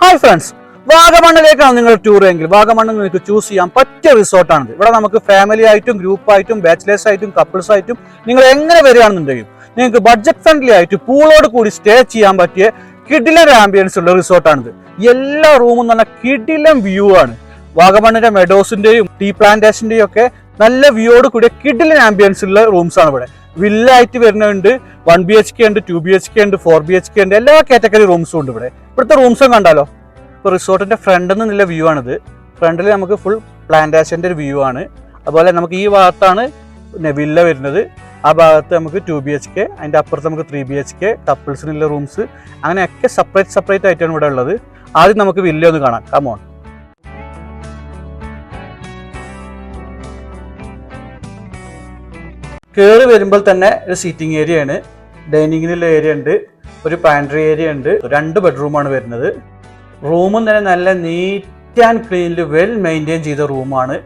Hi friends വാഗമണ്ണിലേക്കാണ് നിങ്ങൾ tour എങ്കിൽ വാഗമണ്ണിൽ നിങ്ങൾക്ക് ചൂസ് ചെയ്യാൻ പറ്റിയ റിസോർട്ടാണിത് ഇവിടെ നമുക്ക് ഫാമിലി ആയിട്ടും ഗ്രൂപ്പ് ആയിട്ടും ബാച്ചിലേഴ്സ് ആയിട്ടും കപ്പിൾസ് ആയിട്ടും നിങ്ങൾ എങ്ങനെ വരികയാണെന്നുണ്ടെങ്കിൽ നിങ്ങൾക്ക് ബഡ്ജറ്റ് ഫ്രണ്ട്ലി ആയിട്ട് പൂളോട് കൂടി സ്റ്റേ ചെയ്യാൻ പറ്റിയ കിഡിലൻ ആംബിയൻസ് ഉള്ള റിസോർട്ടാണിത് എല്ലാ റൂമും നല്ല കിഡിലൻ വ്യൂ ആണ്. വാഗമണ്ണിന്റെ മെഡോസിന്റെയും ടീ പ്ലാന്റേഷന്റെയും ഒക്കെ നല്ല വ്യൂയോട് കൂടിയ കിഡിലൻ ആംബിയൻസ് ഉള്ള റൂംസ് ആണ് ഇവിടെ. വില്ല ആയിട്ട് വരുന്നുണ്ട് വൺ ബി എച്ച് കെ ഉണ്ട് ടു ബി എച്ച് കെ ഉണ്ട് ഫോർ ബി എച്ച് കെ ഉണ്ട് എല്ലാ കാറ്റഗറി റൂംസും ഉണ്ട് ഇവിടെ. ഇവിടുത്തെ റൂംസും കണ്ടാലോ? ഇപ്പോൾ റിസോർട്ടിന്റെ ഫ്രണ്ട് നിന്നുള്ള വ്യൂ ആണിത്. ഫ്രണ്ടിൽ നമുക്ക് ഫുൾ പ്ലാന്റേഷന്റെ ഒരു വ്യൂ ആണ്. അതുപോലെ നമുക്ക് ഈ ഭാഗത്താണ് പിന്നെ വില്ല വരുന്നത്. ആ ഭാഗത്ത് നമുക്ക് ടു ബി എച്ച് കെ അതിന്റെ അപ്പുറത്ത് നമുക്ക് ത്രീ ബി എച്ച് കെ കപ്പിൾസിനുള്ള റൂംസ് അങ്ങനെയൊക്കെ സെപ്പറേറ്റ് സെപ്പറേറ്റ് ആയിട്ടാണ് ഇവിടെ ഉള്ളത്. ആദ്യം നമുക്ക് വില്ല ഒന്ന് കാണാം. കമോൺ കയറി വരുമ്പോൾ തന്നെ ഒരു സീറ്റിംഗ് ഏരിയ ആണ്. ഡൈനിങ്ങിനുള്ള ഏരിയ ഉണ്ട്. ഒരു പാൻട്രി ഏരിയ ഉണ്ട്. രണ്ട് ബെഡ്റൂമാണ് വരുന്നത്. റൂമും തന്നെ നല്ല നീറ്റ് ആൻഡ് ക്ലീനിൽ വെൽ മെയിന്റെയിൻ ചെയ്ത റൂമാണ്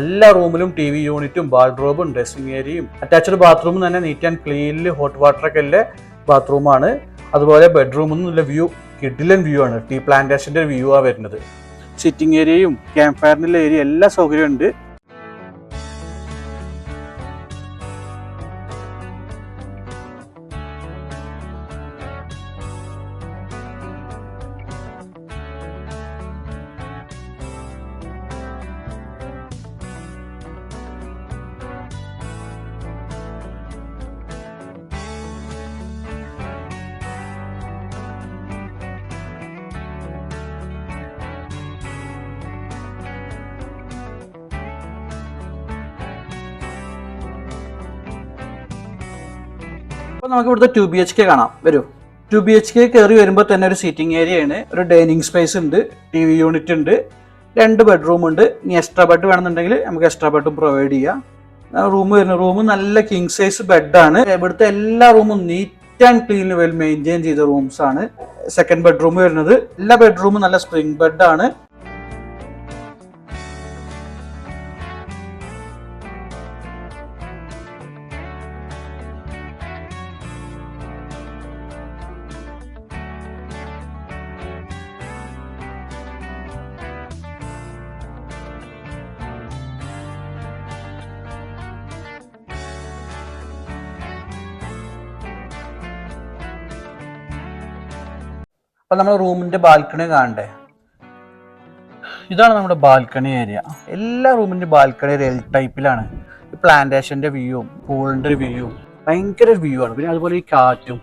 എല്ലാ റൂമിലും ടി വി യൂണിറ്റും ബാത്റൂമും ഡ്രസ്സിംഗ് ഏരിയയും അറ്റാച്ച്ഡ് ബാത്റൂമും തന്നെ നീറ്റ് ആൻഡ് ക്ലീനിൽ ഹോട്ട് വാട്ടറൊക്കെ ഉള്ള ബാത്റൂമാണ് അതുപോലെ ബെഡ്റൂമിൽ നിന്നുള്ള വ്യൂ കിഡിലൻ വ്യൂ ആണ്. ടീ പ്ലാന്റേഷന്റെ വ്യൂ ആണ് വരുന്നത്. സിറ്റിംഗ് ഏരിയയും ക്യാമ്പ് ഫയറിനുള്ള ഏരിയ എല്ലാ സൗകര്യവും ഉണ്ട്. അപ്പോൾ നമുക്ക് ഇവിടുത്തെ ടു ബി എച്ച് കെ കാണാം. വരൂ. ടു ബി എച്ച് കെ കയറി വരുമ്പോൾ തന്നെ ഒരു സീറ്റിംഗ് ഏരിയ ആണ്. ഒരു ഡൈനിങ് സ്പേസ് ഉണ്ട് ടി വി യൂണിറ്റ് ഉണ്ട് രണ്ട് ബെഡ്റൂം ഉണ്ട്. ഇനി എക്സ്ട്രാ ബെഡ് വേണമെന്നുണ്ടെങ്കിൽ നമുക്ക് എക്സ്ട്രാ ബെഡും പ്രൊവൈഡ് ചെയ്യാം. റൂം വരുന്ന. റൂം നല്ല കിങ് സൈസ് ബെഡാണ് ഇവിടുത്തെ എല്ലാ റൂമും neat and clean well maintain ചെയ്ത റൂംസ് ആണ്. സെക്കൻഡ് ബെഡ്റൂം വരുന്നത്. എല്ലാ ബെഡ്റൂമും നല്ല സ്പ്രിംഗ് ബെഡാണ് അപ്പൊ നമ്മൾ റൂമിന്റെ ബാൽക്കണി കാണണ്ടേ? ഇതാണ് നമ്മുടെ ബാൽക്കണി ഏരിയ. എല്ലാ റൂമിന്റെ ബാൽക്കണി ഒരു എൽ ടൈപ്പിലാണ് പ്ലാന്റേഷന്റെ വ്യൂവും പൂളിന്റെ വ്യൂവും ഭയങ്കര വ്യൂ ആണ്. പിന്നെ അതുപോലെ ഈ കാറ്റും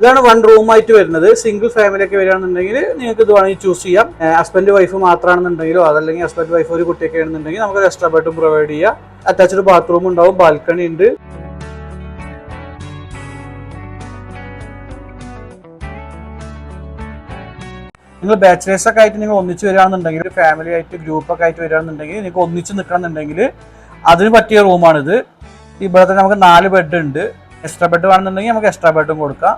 ഇതാണ് വൺ റൂം ആയിട്ട് വരുന്നത്. സിംഗിൾ ഫാമിലി ഒക്കെ വരികയാണെന്നുണ്ടെങ്കിൽ നിങ്ങൾക്ക് ഇത് വേണമെങ്കിൽ ചൂസ് ചെയ്യാം. ഹസ്ബൻഡ് വൈഫ് മാത്രമാണെന്നുണ്ടെങ്കിലോ അതല്ലെങ്കിൽ ഹസ്ബൻഡ് വൈഫ് ഒരു കുട്ടിയൊക്കെ ആണെന്നുണ്ടെങ്കിൽ നമുക്ക് എക്സ്ട്രാ ബെഡും പ്രൊവൈഡ് ചെയ്യാം. അറ്റാച്ച്ഡ് ബാത്റൂം ഉണ്ടാവും ബാൽക്കണി ഉണ്ട്. നിങ്ങൾ ബാച്ചിലേഴ്സ് ഒക്കെ ആയിട്ട് നിങ്ങൾ ഒന്നിച്ച് വരികയാണെന്നുണ്ടെങ്കിൽ ഫാമിലി ആയിട്ട് ഗ്രൂപ്പ് ഒക്കെ ആയിട്ട് വരികയാണെന്നുണ്ടെങ്കിൽ നിങ്ങൾക്ക് ഒന്നിച്ച് നിൽക്കണമെന്നുണ്ടെങ്കിൽ അതിന് പറ്റിയ റൂമാണിത് ഇവിടെ തന്നെ നമുക്ക് നാല് ബെഡ് ഉണ്ട്. എക്സ്ട്രാ ബെഡ് വേണമെന്നുണ്ടെങ്കിൽ നമുക്ക് എക്സ്ട്രാ ബെഡും കൊടുക്കാം.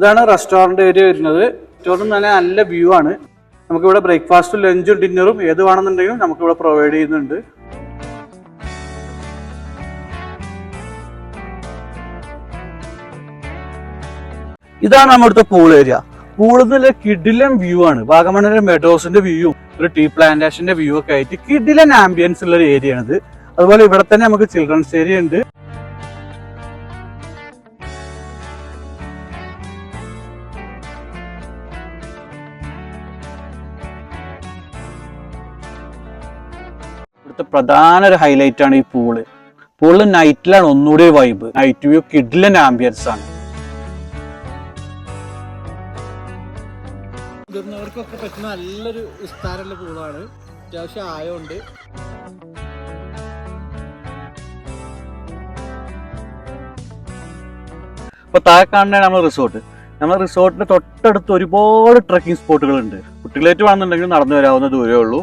ഇതാണ് റെസ്റ്റോറന്റ് ഏരിയ വരുന്നത്. റെസ്റ്റോറന്റ് നല്ല നല്ല വ്യൂ ആണ്. നമുക്കിവിടെ ബ്രേക്ക്ഫാസ്റ്റും ലഞ്ചും ഡിന്നറും ഏത് വേണമെന്നുണ്ടെങ്കിലും നമുക്കിവിടെ പ്രൊവൈഡ് ചെയ്യുന്നുണ്ട്. ഇതാണ് നമ്മുടെ പൂൾ ഏരിയ പൂളിൽ നിന്നുള്ള കിഡിലൻ വ്യൂ ആണ്. വാഗമണ്ണിന്റെ മെഡോസിന്റെ വ്യൂവും ഒരു ടീ പ്ലാന്റേഷന്റെ വ്യൂ ഒക്കെ ആയിട്ട് കിഡിലൻ ആംബിയൻസ് ഉള്ള ഒരു ഏരിയ ആണിത്. അതുപോലെ ഇവിടെ തന്നെ നമുക്ക് ചിൽഡ്രൻസ് ഏരിയ ഉണ്ട്. ഇവിടുത്തെ പ്രധാന ഒരു ഹൈലൈറ്റ് ആണ് ഈ പൂൾ. പൂൾ നൈറ്റിലാണ് ഒന്നുകൂടി വൈബ് നൈറ്റ് വ്യൂ കിഡിലൻ ആംബിയൻസ് ആണ്. മുതിർന്നവർക്കൊക്കെ പറ്റുന്ന നല്ലൊരു വിസ്താരമുള്ള പൂളാണ്. അത്യാവശ്യം ആയമുണ്ട് ഇപ്പൊ താഴെ കാണുന്നതാണ് നമ്മുടെ റിസോർട്ട് നമ്മുടെ റിസോർട്ടിന്റെ തൊട്ടടുത്ത് ഒരുപാട് ട്രക്കിംഗ് സ്പോട്ടുകൾ ഉണ്ട് കുട്ടികളേറ്റ് വേണമെന്നുണ്ടെങ്കിൽ നടന്നു വരാവുന്ന ദൂരമേ ഉള്ളൂ.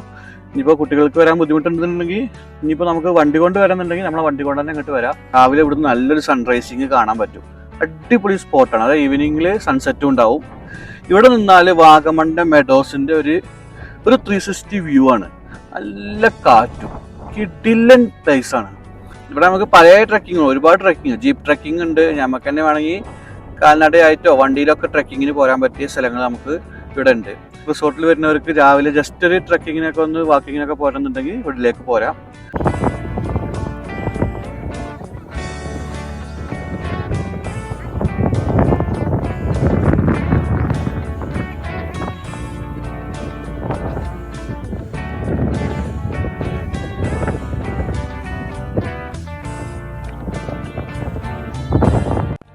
ഇനിയിപ്പോൾ കുട്ടികൾക്ക് വരാൻ ബുദ്ധിമുട്ടുണ്ടെന്നുണ്ടെങ്കിൽ ഇനിയിപ്പോൾ നമുക്ക് വണ്ടി കൊണ്ട് വരാന്നുണ്ടെങ്കിൽ നമ്മളെ വണ്ടി കൊണ്ട് തന്നെ ഇങ്ങോട്ട് വരാം. രാവിലെ ഇവിടുന്ന് നല്ലൊരു സൺറൈസിങ് കാണാൻ പറ്റും. അടിപൊളി സ്പോട്ടാണ് അതായത് ഈവനിങ്ങിൽ സൺസെറ്റും ഉണ്ടാവും. ഇവിടെ നിന്നാൽ വാഗമണിന്റെ മെഡോസിന്റെ ഒരു ഒരു ത്രീ സിക്സ്റ്റി വ്യൂ ആണ്. നല്ല കാറ്റും കിടിലൻ ആണ്. ഇവിടെ നമുക്ക് പല ട്രക്കിങ് ഒരുപാട് ട്രക്കിങ് ജീപ്പ് ട്രക്കിംഗ് ഉണ്ട്. നമുക്ക് തന്നെ വേണമെങ്കിൽ കാൽനടയായിട്ടോ വണ്ടിയിലൊക്കെ ട്രക്കിങ്ങിന് പോരാൻ പറ്റിയ സ്ഥലങ്ങൾ നമുക്ക് ഇവിടെ ഉണ്ട്. റിസോർട്ടിൽ വരുന്നവർക്ക് രാവിലെ ജസ്റ്റ് ഒരു ട്രക്കിങ്ങിനൊക്കെ ഒന്ന് വാക്കിങ്ങിനൊക്കെ പോരുന്നുണ്ടെങ്കിൽ വീട്ടിലേക്ക് പോരാം.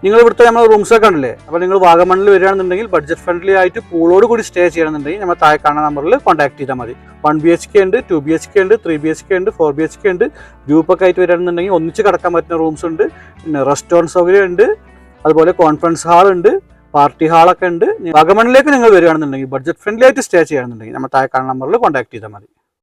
നിങ്ങൾ ഇവിടുത്തെ നമ്മൾ റൂംസ് ഒക്കെ ഉണ്ടല്ലേ അപ്പോൾ നിങ്ങൾ വാഗമണ്ണിൽ വരികയാണെന്നുണ്ടെങ്കിൽ ബഡ്ജറ്റ് ഫ്രണ്ട്ലി ആയിട്ട് പൂളോട് കൂടി സ്റ്റേ ചെയ്യണമെന്നുണ്ടെങ്കിൽ നമ്മൾ താഴെ കാണുന്ന നമ്പറിൽ കോൺടാക്ട് ചെയ്താൽ മതി. വൺ ബി എച്ച് കെ ഉണ്ട് ടു ബി എച്ച് കെ ഉണ്ട് ത്രീ ബി എച്ച് കെ ഉണ്ട് ഫോർ ബി എച്ച് കെ ഉണ്ട്. ഗ്രൂപ്പൊക്കെ ആയിട്ട് വരികയാണെന്നുണ്ടെങ്കിൽ ഒന്നിച്ച് കിടക്കാൻ പറ്റുന്ന റൂംസ് ഉണ്ട്. പിന്നെ റെസ്റ്റോറന്റ് സൗകര്യം ഉണ്ട്. അതുപോലെ കോൺഫറൻസ് ഹാൾ ഉണ്ട്. പാർട്ടി ഹാളൊക്കെ ഉണ്ട്. വാഗമണിലേക്ക് നിങ്ങൾ വരികയാണെന്നുണ്ടെങ്കിൽ ബഡ്ജറ്റ് ഫ്രണ്ട്ലി ആയിട്ട് സ്റ്റേ ചെയ്യുകയാണെന്നുണ്ടെങ്കിൽ നമ്മൾ താഴെ കാണുന്ന നമ്പറിൽ കോൺടാക്ട് ചെയ്താൽ മതി.